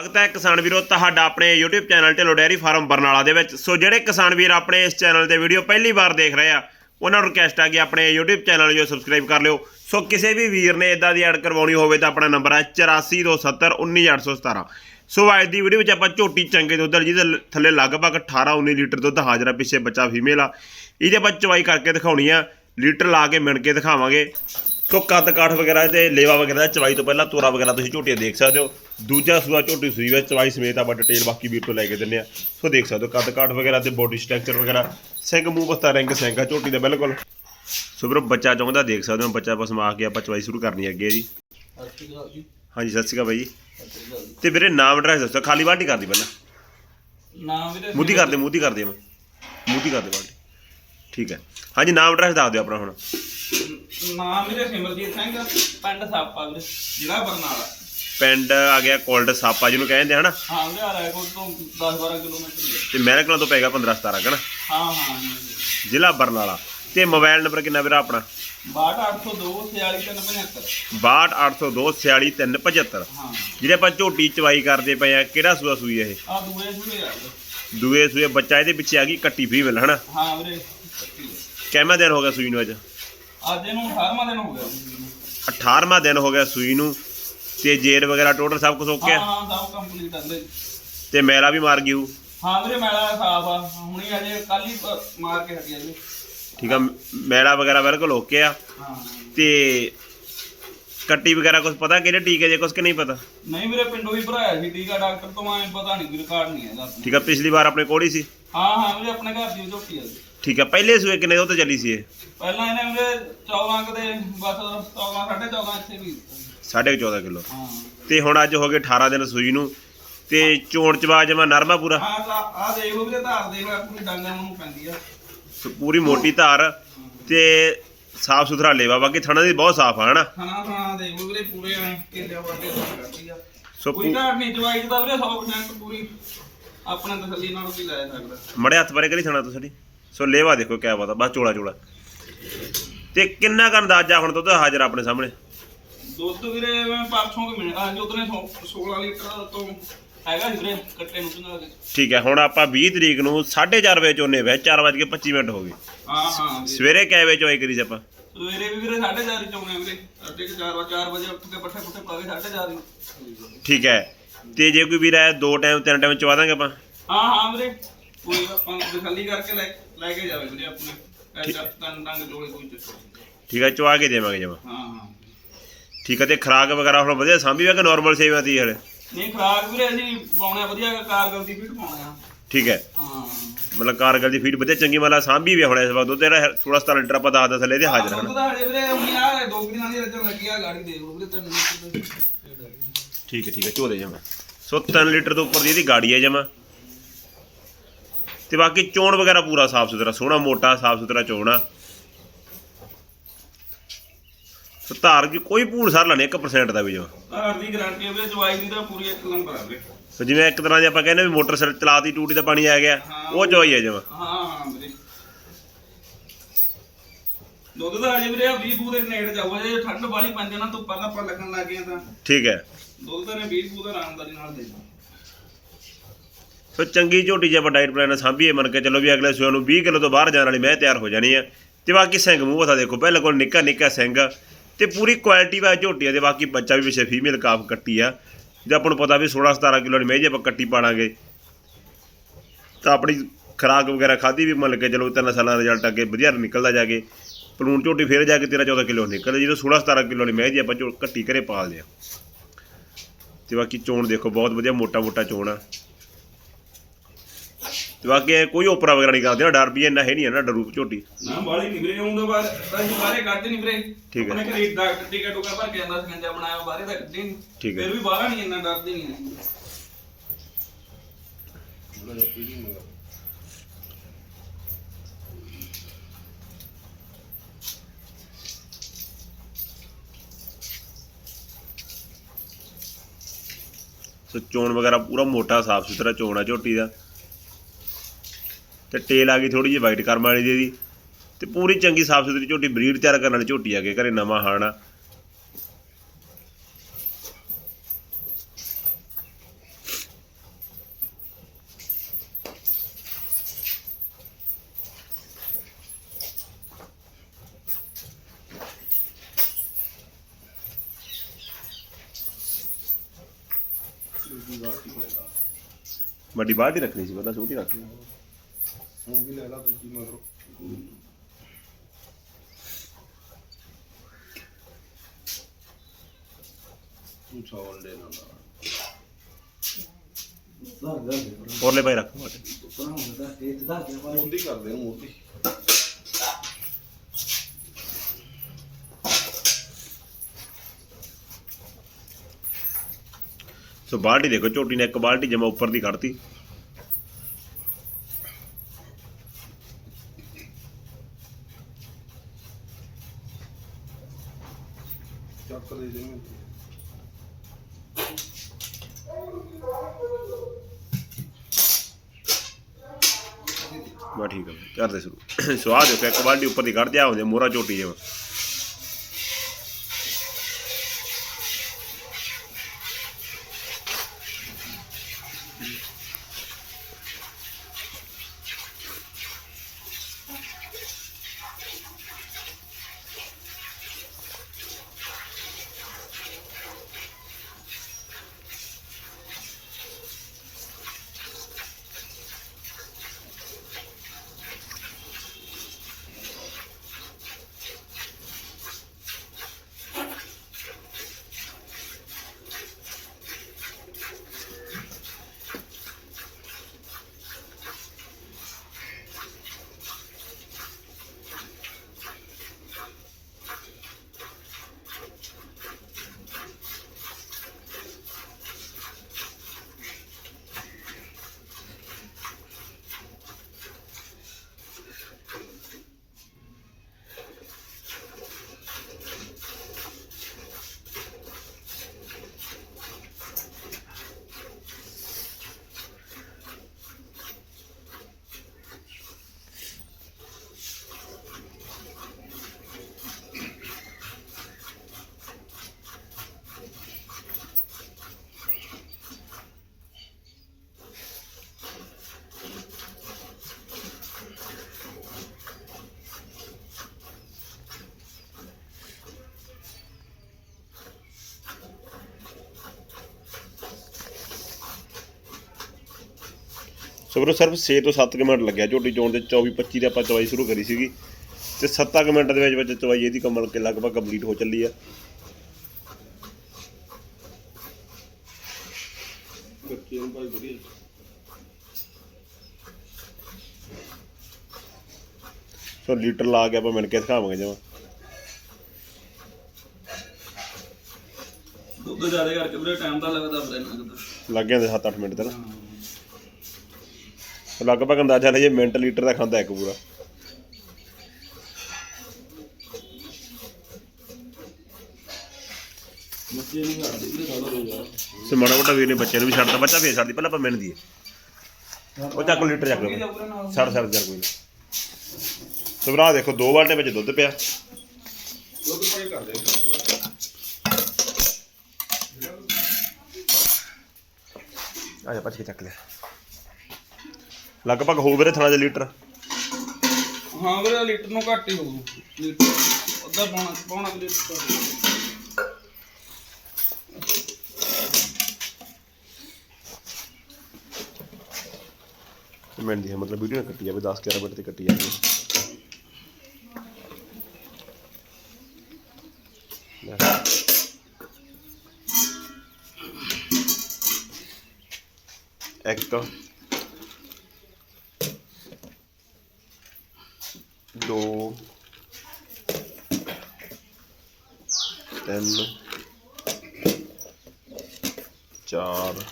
ਸਵਾਗਤ ਹੈ ਕਿਸਾਨ ਵੀਰੋ, ਤੁਹਾਡਾ ਆਪਣੇ YouTube channel Dhillon dairy farm Barnala ਦੇ ਵਿੱਚ। ਸੋ ਜਿਹੜੇ ਕਿਸਾਨ ਵੀਰ ਆਪਣੇ ਇਸ ਚੈਨਲ ਤੇ ਵੀਡੀਓ ਪਹਿਲੀ ਵਾਰ ਦੇਖ ਰਹੇ ਆ, ਉਹਨਾਂ ਨੂੰ ਰਿਕਵੈਸਟ ਆ ਕਿ ਆਪਣੇ YouTube ਚੈਨਲ ਨੂੰ ਸਬਸਕ੍ਰਾਈਬ ਕਰ ਲਿਓ। ਸੋ ਕਿਸੇ ਵੀ ਵੀਰ ਨੇ ਇਦਾਂ ਦੀ ਐਡ ਕਰਵਾਉਣੀ ਹੋਵੇ ਤਾਂ ਆਪਣਾ ਨੰਬਰ ਹੈ 8427191817 ਸੋ ਅੱਜ ਦੀ ਵੀਡੀਓ ਵਿੱਚ ਆਪਾਂ ਝੋਟੀ ਚੰਗੇ ਦੁੱਧ ਵਾਲੀ, ਜਿਹਦੇ ਥੱਲੇ ਲਗਭਗ 18 19 ਲੀਟਰ ਦੁੱਧ ਹਾਜ਼ਰ ਆ, ਪਿੱਛੇ ਬੱਚਾ ਫੀਮੇਲ ਆ। ਇਹਦੇ ਆਪਾਂ ਚਵਾਈ ਕਰਕੇ ਦਿਖਾਉਣੀ ਆ, ਲੀਟਰ ਲਾ ਕੇ ਮਿਣ ਕੇ ਦਿਖਾਵਾਂਗੇ। ਸੋ ਕੱਦ ਕਾਠ ਵਗੈਰਾ ਤੇ ਲੇਵਾ ਵਗੈਰਾ ਚਵਾਈ ਤੋਂ ਪਹਿਲਾਂ ਤੋਰਾ ਵਗੈਰਾ ਤੁਸੀਂ ਝੋਟੀਆਂ ਦੇਖ ਸਕਦੇ ਹੋ। ਦੂਜਾ ਸੂਆ ਝੋਟੀ ਸੂਈ ਵਿੱਚ ਚਵਾਈ ਸਮੇਤ ਆਪਾਂ ਡਿਟੇਲ ਬਾਕੀ ਵੀਰ ਤੋਂ ਲੈ ਕੇ ਦਿੰਨੇ ਆ ਸੋ ਦੇਖ ਸਕਦੇ ਹੋ ਕੱਦ ਕਾਠ ਵਗੈਰਾ ਤੇ ਬੋਡੀ ਸਟਰਕਚਰ ਵਗੈਰਾ ਸਿੰਘ ਮੂੰਹ ਬਸਤਾ ਰਿੰਗ ਸਿੰਘ ਆ ਝੋਟੀ ਦਾ ਬਿਲਕੁਲ। ਸੋ ਵੀਰੋ ਬੱਚਾ ਚਾਹੁੰਦਾ ਦੇਖ ਸਕਦੇ ਹੋ ਬੱਚਾ ਬਸ ਮਾ ਕੇ ਆਪਾਂ ਚਵਾਈ ਸ਼ੁਰੂ ਕਰਨੀ ਹੈ ਅੱਗੇ ਜੀ। ਹਾਂਜੀ ਸਤਿ ਸ਼੍ਰੀ ਅਕਾਲ ਬਾਈ। ਜੀ ਤੇ ਵੀਰੇ ਨਾਮ ਐਡਰੈਸ ਦੱਸੋ ਖਾਲੀ ਬਾਲਟੀ ਕਰਦੀ ਪਹਿਲਾਂ। ਨਾਮ ਵੀਰੇ ਮੂਦੀ ਕਰਦੇ ਮੂਦੀ ਕਰਦੇ ਮੈਂ ਮੂਦੀ ਕਰਦੇ ਬਾਲਟੀ ਠੀਕ ਹੈ। ਹਾਂਜੀ ਨਾਮ ਐਡਰੈਸ ਦੱਸ ਦਿਓ ਆਪਣਾ ਹੁਣ। ਨਾਮ ਵੀਰੇ ਸਿਮਰਜੀਤ ਸਿੰਘ ਪਿੰਡ ਸਾਪਾ ਵੀਰੇ ਜ਼ਿਲ੍ਹਾ ਬਰਨਾਲਾ। ਪਿੰਡ ਆ ਗਿਆ ਕੋਲਡ ਸਾਪਾ ਜਿਹਨੂੰ ਕਹਿੰਦੇ ਹਨਾ? ਹਾਂ ਵੀਰੇ ਆ ਰਾਏਕੋਟ ਤੋਂ 10-12 ਕਿਲੋਮੀਟਰ ਹੀ ਹੈ। ਤੇ ਮਹਿਰਕਲਾਂ ਤੋਂ ਪੈਗਾ 15 17 ਕਨਾ ਹਾਂ ਹਾਂ। ਜ਼ਿਲ੍ਹਾ ਬਰਨਾਲਾ। ਤੇ ਮੋਬਾਈਲ ਨੰਬਰ ਕਿੰਨਾ ਵੀਰਾ ਆਪਣਾ? 62802 46375 62802 46375 ਹਾਂ। ਜਿਹੜੇ ਆਪਾਂ ਝੋਟੀ ਚਵਾਈ ਕਰਦੇ ਪਏ ਆ ਕਿਹੜਾ ਸੂਆ ਸੂਈ ਇਹ? ਆ ਦੂਏ ਸੂਏ ਆ ਵੀਰੇ। ਦੂਏ ਸੂਏ ਬੱਚਾ ਇਹਦੇ ਪਿੱਛੇ ਆ ਗਈ ਕੱਟੀ ਫੀਮੇਲ ਹਨਾ? ਹਾਂ ਵੀਰੇ। ਕਿੰਨਾ ਦਿਨ ਹੋ ਗਿਆ ਸੂਈ ਨੂੰ ਅੱਜ? ਅੱਜ ਇਹਨੂੰ 18ਵਾਂ ਦਿਨ ਹੋ ਗਿਆ ਵੀਰੇ। 18ਵਾਂ ਦਿਨ ਹੋ ਗਿਆ ਸੂਈ ਨੂੰ। ਤੇ ਜੇਰ ਵਗੈਰਾ ਟੋਟਲ ਸਭ ਕੁਝ ਹਾਂ ਓਕੇ ਆ ਹਾਂ ਸਭ ਕੰਪਲੀਟ ਆ ਵੀਰੇ ਤੇ ਮੈਲਾ ਵੀ ਮਾਰ ਹੋਊ। ਹਾਂ ਵੀਰੇ ਮੈਲਾ ਸਾਫ਼ ਆ। ਹੁਣੀ ਅਜੇ ਕੱਲ ਹੀ ਮਾਰ ਕੇ ਹਟਿਆ ਜੀ। ਠੀਕ ਆ ਮੈਲਾ ਵਗੈਰਾ ਬਿਲਕੁਲ ਓਕੇ ਆ। ਹਾਂ। ਤੇ ਕੱਟੀ ਵਗੈਰਾ ਕੁਝ ਪਤਾ ਕਿਹੜੇ ਟੀਕੇ ਜੇ ਕੁਝ ਕਿ ਨਹੀਂ ਪਤਾ? ਨਹੀਂ ਵੀਰੇ ਪਿੰਡੋਂ ਹੀ ਭਰਾਇਆ ਸੀ ਟੀਕਾ। ਡਾਕਟਰ ਤੋਂ ਐ ਪਤਾ ਨਹੀਂ ਰਿਕਾਰਡ ਨਹੀਂ ਹੈਗਾ। ਆਪਣੇ। ਠੀਕ ਆ ਪਿਛਲੀ ਵਾਰ ਆਪਣੇ ਕੋਲ ਹੀ ਸੀ? ਹਾਂ ਹਾਂ ਵੀਰੇ ਆਪਣੇ ਘਰ ਦੀ ਝੋਟੀ ਆ ਜੀ। ਠੀਕ ਆ ਪਹਿਲੇ ਸੂਏ ਕਿੰਨੇ ਤੇ ਚੱਲੀ ਸੀ ਇਹ? ਪਹਿਲਾਂ ਇਹਨੇ ਵੀਰੇ 14 ਕਦੇ ਬਸ 14 14.5 ਇੱਥੇ ਵੀ। 14.5 ਕਿਲੋ। ਹਾਂ। ਤੇ ਹੁਣ ਅੱਜ ਹੋ ਗਏ 18 ਦਿਨ ਸੂਈ ਨੂੰ। ਤੇ ਚੋਣ ਚਵਾ ਜਮਾ ਨਰਮਾ ਪੂਰਾ? ਤਾਂ ਆ ਦੇਖ ਲਓ ਵੀਰੇ ਧਾਰ ਦੇਖ ਲੈ ਪੂਰੀ ਡਾਂਗਾ ਨੂੰ ਪੈਂਦੀ ਆ। ਸੋ ਪੂਰੀ ਮੋਟੀ ਧਾਰ। ਤੇ ਸਾਫ਼ ਸੁਥਰਾ ਲੇਵਾ ਬਾਕੀ ਥਣਾ ਦੀ ਬਹੁਤ ਸਾਫ਼ ਆ ਹਨਾ? ਖਾਣਾ ਖਾਣਾ ਦੇਖ ਲਓ ਵੀਰੇ ਪੂਰੇ ਐ ਕਿੱਲੇ ਵਾਟੇ ਕਰਦੀ ਆ। ਸੋ ਕੋਈ ਘਾਟ ਨਹੀਂ ਦਵਾਈ ਦਾ ਵੀਰੇ 100% ਪੂਰੀ ਆਪਣੇ ਤਸੱਲੀ ਨਾਲ ਵੀ ਲੈ ਸਕਦਾ। ਮੜੇ ਹੱਥ ਬਾਰੇ ਕਰੀ ਥਣਾ ਤੋਂ ਸਾਡੀ। ਸੋ ਲੇਵਾ ਦੇਖੋ ਕਿਆ ਪਤਾ ਬਸ ਚੋਲਾ ਚੋਲਾ। ਤੇ ਕਿੰਨਾ ਕੁ ਅੰਦਾਜ਼ਾ ਹੁਣ ਦੁੱਧ ਹਾਜ਼ਰ ਆਪਣੇ ਸਾਹਮਣੇ? ਦੁੱਧ ਵੀਰੇ ਮੈਂ ਪਰਸੋਂ ਕਿ ਮਿੰਟ ਆ ਜੋ ਉਤਨੇ 16 ਲੀਟਰ ਤੋਂ ਹੈਗਾ ਸੀ ਵੀਰੇ ਕੱਟੇ ਨੂੰ ਪਿੰਗਾ ਕੇ ਠੀਕ ਹੈ ਹੁਣ ਆਪਾਂ 20 ਤਰੀਕ ਨੂੰ 4:30 ਵਜੇ ਚੋਨੇ ਵੇ 4:25 ਮਿੰਟ ਹੋ ਗਏ। ਹਾਂ ਹਾਂ ਵੀਰੇ। ਸਵੇਰੇ ਕਿੰਨੇ ਵਜੇ ਚੋਈ ਕਰੀ ਸੀ ਆਪਾਂ? ਸਵੇਰੇ ਵੀ ਵੀਰੇ 4:30 ਚੋਣੇ ਵੀਰੇ ਸਾਢੇ 4 4 ਵਜੇ ਉੱਠ ਕੇ ਪੱਠੇ ਪੁੱਠੇ ਪਾ ਕੇ 4:30 ਠੀਕ ਹੈ ਤੇ ਜੇ ਕੋਈ ਵੀਰ ਆਇਆ ਦੋ ਟਾਈਮ ਤਿੰਨ ਟਾਈਮ ਚਵਾ ਦਾਂਗੇ ਆਪਾਂ? ਹਾਂ ਹਾਂ ਵੀਰੇ ਕੋਈ ਆਪਾਂ ਤਸੱਲੀ ਕਰਕੇ ਲੈ। ਲੈ ਕੇ ਜਾਵੇ ਵੀਰੇ ਆਪਣੇ। ਐਸਾ ਤਨ ਡੰਗ ਜੋੜੇ ਕੋਈ ਚੱਕਰ ਨਹੀਂ। ਠੀਕ ਹੈ ਚਵਾ ਕੇ ਦੇਵਾਂਗੇ ਜਮਾ। ਹਾਂ ਹਾਂ। ਠੀਕ ਹੈ ਤੇ ਖਰਾਕ ਵਗੈਰਾ ਹੁਣ ਵਧੀਆ ਸਾਂਭੀ ਵਾ ਕਿ ਨਾਰਮਲ ਸੇਵਾ ਤੀ ਹਲੇ? ਨਹੀਂ ਖਰਾਕ ਵੀਰੇ ਅਸੀਂ ਪਾਉਣਾ ਵਧੀਆ ਕਾਰਗਲ ਦੀ ਫੀਡ ਪਾਉਣਾ ਆ। ਠੀਕ ਹੈ ਹਾਂ। ਮਤਲਬ ਕਾਰਗਲ ਦੀ ਫੀਡ ਵਧੀਆ ਚੰਗੀ ਮਤਲਬ ਸਾਂਭੀ ਵੀ ਆ ਹੁਣ ਇਸ ਵਕਤ ਦੁੱਧ ਜਿਹੜਾ 16 17 ਲੀਟਰ ਆਪਾਂ ਦੱਸ ਥੱਲੇ ਦੇ ਹਾਜ਼ਰ ਹਨ। ਦੁੱਧ ਦਾ ਹਲੇ ਵੀਰੇ ਹੁਣ ਆ ਦੋ ਕੁ ਦਿਨਾਂ ਦੀ ਰੱਜਣ ਲੱਗੀ ਆ ਗਾੜੀ ਦੇ ਵੀਰੇ ਤੈਨੂੰ ਠੀਕ ਹੈ ਠੀਕ ਹੈ ਝੋਦੇ ਜਮਾ। ਸੋ 3 ਲੀਟਰ ਤੋਂ ਉੱਪਰ ਦੀ ਇਹਦੀ ਗਾੜੀ ਹੈ ਜਮਾ। ਤੇ ਬਾਕੀ ਚੋਣ ਵਗੈਰਾ ਪੂਰਾ ਸਾਫ਼ ਸੁਥਰਾ ਸੋਹਣਾ ਮੋਟਾ ਸਾਫ਼ ਸੁਥਰਾ ਚੋਣ ਧਾਰ ਦੀ ਕੋਈ ਭੂਲ ਸਾਰ ਲੈਣੇ 1% ਦਾ ਵੀ ਜਮਾ ਘਰ ਦੀ ਗਾਰੰਟੀ ਹੈ ਵੀਰੇ ਦਵਾਈ ਦੀ ਤਾਂ ਪੂਰੀ ਇੱਕ ਨੰਬਰ ਆ ਵੀਰੇ। ਸੋ ਜਿਵੇਂ ਇੱਕ ਤਰ੍ਹਾਂ ਦੀ ਆਪਾਂ ਕਹਿੰਦੇ ਵੀ ਮੋਟਰਸਾਈਕਲ ਚਲਾਤੀ ਟੂਟੀ ਦਾ ਪਾਣੀ ਆ ਗਿਆ ਉਹ ਚੋਈ ਹੈ ਜਮਾ ਹਾਂ ਹਾਂ ਵੀਰੇ। ਦੁੱਧ ਦਾ ਹਜੇ ਵੀਰੇ 20 ਬੂ ਦੇ ਨੇੜੇ ਜਾਊਗਾ ਜੇ ਠੰਡ ਵਾਲੀ ਪੈਂਦੀ ਨਾ ਧੁੱਪਾਂ ਦਾ ਆਪਾਂ ਲੱਗਣ ਲੱਗ ਗਿਆ ਤਾਂ। ਠੀਕ ਹੈ। ਦੁੱਧ ਤਾਂ ਨੇ 20 ਬੂ ਦਾ ਆਰਾਮਦਾਰੀ ਨਾਲ ਦੇ ਸੋ ਚੰਗੀ ਝੋਟੀ ਜੇ ਆਪਾਂ ਡਾਈਟ ਪਲਾਨ ਸਾਂਭੀਏ, ਮੰਨ ਕੇ ਚੱਲੋ ਵੀ ਅਗਲੇ ਸੂਏ ਨੂੰ 20 ਕਿਲੋ ਤੋਂ ਬਾਹਰ ਜਾਣ ਵਾਲੀ ਮੈਂ ਤਿਆਰ ਹੋ ਜਾਣੀ ਆ। ਤੇ ਬਾਕੀ ਸਿੰਘ ਮੂੰਹ ਵਸਾ ਦੇਖੋ ਕੋਲ ਨਿੱਕਾ ਨਿੱਕਾ ਸਿੰਘ ਤੇ ਪੂਰੀ ਕੁਆਲਿਟੀ ਵਾ ਝੋਟੀ ਆ ਤੇ ਬਾਕੀ ਬੱਚਾ ਵੀ ਪਿੱਛੇ ਫੀਮੇਲ ਕਾਫ ਕੱਟੀ ਆ। ਜੇ ਆਪਾਂ ਨੂੰ ਪਤਾ ਵੀ 16 17 ਕਿਲੋ ਦੀ ਮੈਂ ਜੇ ਆਪਾਂ ਕੱਟੀ ਪਾਣਾਗੇ। ਤਾਂ ਆਪਣੀ ਖਰਾਕ ਵਗੈਰਾ ਖਾਦੀ ਵੀ ਮੰਨ ਕੇ ਚਲੋ ਤਿੰਨ ਸਾਲਾਂ ਦਾ ਰਿਜ਼ਲਟ ਅੱਗੇ ਵਧੀਆ ਨਿਕਲਦਾ ਜਾ ਕੇ। ਪਲੂਣ ਝੋਟੀ ਫੇਰ ਜਾ ਕੇ 13 14 ਕਿਲੋ ਨਿਕਲਦਾ, ਜਦੋਂ 16 17 ਕਿਲੋ ਦੀ ਮੈਂ ਜੇ ਆਪਾਂ ਝੋ ਕੱਟੀ ਘਰੇ ਪਾਲਦੇ ਆ। ਤੇ ਬਾਕੀ ਚੋਣ ਦੇਖੋ, ਬਹੁਤ ਵਧੀਆ ਮੋਟਾ ਮੋਟਾ ਚੋਣ ਆ। ਤੇ ਬਾਕੀ ਇਹ ਕੋਈ ਓਪਰਾ ਵਗੈਰਾ ਨਹੀਂ ਕਰਦੇ ਨਾ ਡਰ ਵੀ ਇੰਨਾ ਹੈ ਨਹੀਂ ਹੈ ਨਾ ਡਰੂ ਝੋਟੀ ਨਾ ਬਾਲੀ ਨਹੀਂ ਵੀਰੇ ਹੁੰਦਾ ਬਾਹਰ ਅਸੀਂ ਬਾਹਰੇ ਕੱਢਦੇ ਨਹੀਂ ਵੀਰੇ ਠੀਕ ਹੈ। ਆਪਣੇ ਘਰੇ ਡਾਕਟਰ ਟਿਕਟ ਟੁਕਾ ਭਰ ਕੇ ਆਂਦਾ ਸਕੰਜਾ ਬਣਾਇਆ ਬਾਹਰੇ ਤਾਂ ਕੱਢੇ ਨਹੀਂ ਠੀਕ ਹੈ। ਫਿਰ ਵੀ ਬਾਹਰ ਨਹੀਂ ਇੰਨਾ ਡਰਦੇ ਨਹੀਂ ਅਸੀਂ। ਸੋ ਚੋਣ ਵਗੈਰਾ ਪੂਰਾ ਮੋਟਾ ਸਾਫ਼ ਸੁਥਰਾ ਚੋਣ ਆ ਝੋਟੀ ਦਾ ਤੇ ਟੇਲ ਆ ਗਈ ਥੋੜੀ ਜਿਹੀ ਵਾਈਟ ਕਰਮ ਵਾਲੀ ਦੀ ਤੇ ਪੂਰੀ ਚੰਗੀ ਸਾਫ਼ ਸੁਥਰੀ ਝੋਟੀ ਬਰੀਡ ਤਿਆਰ ਕਰਨ ਵਾਲੀ ਝੋਟੀ ਆ ਕੇ ਘਰੇ ਨਵਾਂ ਹਾਣਾ ਵੱਡੀ ਬਾਹਰ ਦੀ ਰੱਖਣੀ ਸੀ ਪਹਿਲਾਂ ਛੋਟੀ ਰੱਖਣੀ ਹੁਣ ਵੀ ਲੈਦਾ ਦੂਜੀ ਮਗਰ। ਤੂੰ ਚਾਵਲ ਲੈ ਨਾ ਔਰਲੇ ਭਾਈ ਰੱਖ ਮਾਟੇ। ਮੋਦੀ ਕਰਦੇ ਨੂੰ ਮੋਦੀ ਸੋ ਬਾਲਟੀ ਦੇਖੋ ਝੋਟੀ ਨੇ ਇੱਕ ਬਾਲਟੀ ਜਮਾ ਉੱਪਰ ਦੀ ਕੱਢਤੀ ਚੱਕ ਦੇ ਦੇ ਮੈਨੂੰ। ਬਾ ਠੀਕ ਹੈ ਕਰਦੇ ਸ਼ੁਰੂ ਸਵਾਦ ਦੇਖੋ ਇੱਕ ਬਾਲਟੀ ਉੱਪਰ ਦੀ ਕੱਢ ਦਿਆ ਹੁੰਦੇ ਮੋਰਾ ਚੋਟੀ ਜਿਵੇਂ ਸੋ ਵੀਰੋ ਸਿਰਫ 6 ਤੋਂ 7 ਕੁ ਮਿੰਟ ਲੱਗਿਆ। ਝੋਟੀ ਚੋਣ ਦੇ 24 25 ਦੇ ਆਪਾਂ ਚਵਾਈ ਸ਼ੁਰੂ ਕਰੀ ਸੀਗੀ। ਤੇ 7 ਕੁ ਮਿੰਟ ਦੇ ਵਿੱਚ ਵਿੱਚ ਚਵਾਈ ਇਹਦੀ ਕਮਲ ਕੇ ਲਗਭਗ ਕੰਪਲੀਟ ਹੋ ਚੱਲੀ ਆ। ਸੋ ਲੀਟਰ ਲਾ ਕੇ ਆਪਾਂ ਮਿਣ ਕੇ ਦਿਖਾਵਾਂਗੇ ਜਮਾ। ਦੁੱਧ ਜ਼ਿਆਦਾ ਕਰਕੇ ਵੀਰੇ ਟਾਈਮ ਤਾਂ ਲੱਗਦਾ ਲੱਗਦਾ ਲੱਗ ਜਾਂਦੇ 7-8 ਮਿੰਟ ਤੱਕ ਲਗਭਗ ਅੰਦਾਜ਼ਾ ਲਈਏ ਮਿੰਟ ਲੀਟਰ ਦਾ ਖਾਂਦਾ ਇੱਕ ਪੂਰਾ। ਬੱਚੇ ਨਹੀਂ ਕਰਦੇ ਵੀਰੇ ਸਾਡਾ ਹੋ ਗਿਆ ਸੋ ਮਾੜਾ ਮੋਟਾ ਵੀਰ ਨੇ ਬੱਚੇ ਨੂੰ ਵੀ ਛੱਡਤਾ ਬੱਚਾ ਫੇਰ ਛੱਡਦੀ ਪਹਿਲਾਂ ਆਪਾਂ ਮਿਣ ਦੀਏ। ਉਹ ਚੱਕ ਲੀਟਰ ਚੱਕ ਲਓ। ਛੱਡ ਛੱਡ ਜਰ ਕੋਈ ਨਾ। ਸੋ ਭਰਾ ਦੇਖੋ ਦੋ ਬਾਲਟੇ ਵਿੱਚ ਦੁੱਧ ਪਿਆ। ਦੁੱਧ ਆ ਜਾ ਪੱਛੇ ਚੱਕ ਲਿਆ। ਲਗਭਗ ਹੋ ਵੀਰੇ ਥਣਾ ਦੇ ਲੀਟਰ। ਹਾਂ ਵੀਰੇ ਲੀਟਰ ਨੂੰ ਘੱਟ ਹੀ ਹੋਊ। ਲੀਟਰ ਅੱਧਾ ਪੌਣਾ ਕੁ ਲੀਟਰ ਮਿੰਟ ਦੀ ਹੈ ਮਤਲਬ ਵੀਡੀਓ ਨਾ ਕੱਟੀ ਜਾਵੇ 10 11 ਮਿੰਟ ਤੇ ਕੱਟੀ ਜਾਵੇ। ਇੱਕ। ਦੋ ਤਿੰਨ ਚਾਰ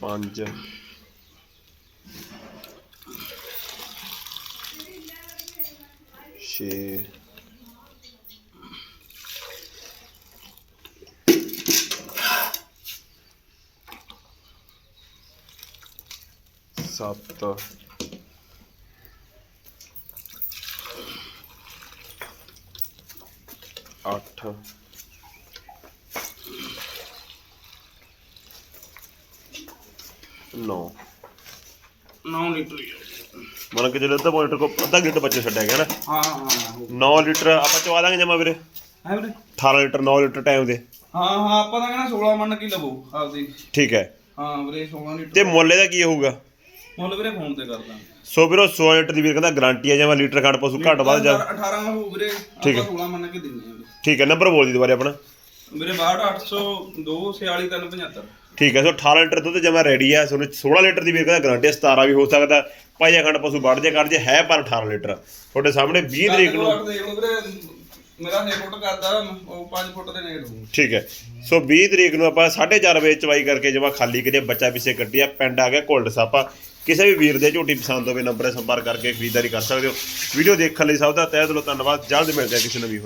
ਪੰਜ ਛੇ ਸੱਤ ਅੱਠ ਨੌ 9 ਲੀਟਰ ਹੀ ਆ ਮੰਨ ਕੇ ਚੱਲੋ ਅੱਧਾ ਲੀਟਰ ਕੋ ਅੱਧਾ ਲੀਟਰ ਬੱਚੇ ਛੱਡਿਆ ਗਿਆ ਨਾ। ਹਾਂ ਹਾਂ ਹਾਂ 9 ਲੀਟਰ ਆਪਾਂ ਚਵਾ ਦਾਂਗੇ ਜਮਾ ਵੀਰੇ। ਹੈ ਵੀਰੇ? 18 ਲੀਟਰ 9 ਲੀਟਰ ਟਾਈਮ ਦੇ। ਹਾਂ ਹਾਂ ਆਪਾਂ ਤਾਂ ਕਹਿੰਦਾ 16 ਮੰਨ ਕੇ ਲਵੋ ਆਪਦੀ। ਠੀਕ ਹੈ। ਹਾਂ ਵੀਰੇ 16 ਲੀਟਰ। ਤੇ ਮੁੱਲ ਇਹਦਾ ਕੀ ਹੋਊਗਾ? ਮੁੱਲ ਵੀਰੇ ਫੋਨ ਤੇ ਕਰਦਾ। ਸੋ ਵੀਰੋ 100 ਲੀਟਰ ਦੀ ਵੀਰ ਕਹਿੰਦਾ ਗਾਰੰਟੀ ਹੈ ਜਮਾ ਲੀਟਰ ਖੰਡ ਪਸ਼ੂ ਘੱਟ ਵੱਧ ਜਾ 18 ਹੋ ਵੀਰੇ ਠੀਕ ਹੈ। ਆਪਾਂ 16 ਮੰਨ ਕੇ ਦਿੰਦੇ ਹਾਂ ਠੀਕ ਹੈ ਨੰਬਰ ਬੋਲ ਦੀ ਦੁਬਾਰੇ ਆਪਣਾ। ਵੀਰੇ 62802 46375 ਠੀਕ ਹੈ ਸੋ 18 ਲੀਟਰ ਦੁੱਧ ਜਮਾ ਰੈਡੀ ਹੈ ਸੋ 16 ਲੀਟਰ ਦੀ ਵੀਰ ਕਹਿੰਦਾ ਗਾਰੰਟੀ 17 ਵੀ ਹੋ ਸਕਦਾ ਪਾਈਆ ਖੰਡ ਪਸ਼ੂ ਵੱਧ ਜੇ ਕਰ ਜੇ ਹੈ ਪਰ 18 ਲੀਟਰ। ਤੁਹਾਡੇ ਸਾਹਮਣੇ 20 ਤਰੀਕ ਨੂੰ ਦੇਖ ਲਓ ਵੀਰੇ ਮੇਰਾ 6 ਫੁੱਟ ਕਰਦਾ ਉਹ 5 ਫੁੱਟ ਦੇ ਨੇੜੇ ਹੋਊ। ਠੀਕ ਹੈ ਸੋ 20 ਤਰੀਕ ਨੂੰ ਆਪਾਂ 4.5 ਵਜੇ ਚਵਾਈ ਕਰਕੇ ਜਮਾ ਖਾਲੀ ਕਰੀਏ ਬੱਚਾ ਪਿੱਛੇ ਕੱਟਿਆ ਪਿੰਡ ਆ ਗਿਆ ਕੋਲਡ ਸਾਪਾ। ਕਿਸੇ ਵੀ ਵੀਰ ਦੇ ਝੋਟੀ ਪਸੰਦ ਹੋਵੇ, ਨੰਬਰ 'ਤੇ ਸੰਪਰਕ ਕਰਕੇ ਖਰੀਦਦਾਰੀ ਕਰ ਸਕਦੇ ਹੋ। ਵੀਡੀਓ ਦੇਖਣ ਲਈ ਸਭ ਦਾ ਤਹਿ ਦਿਲੋਂ ਧੰਨਵਾਦ। ਜਲਦ ਮਿਲਦੇ ਹਾਂ ਕਿਸੇ ਨਵੀਂ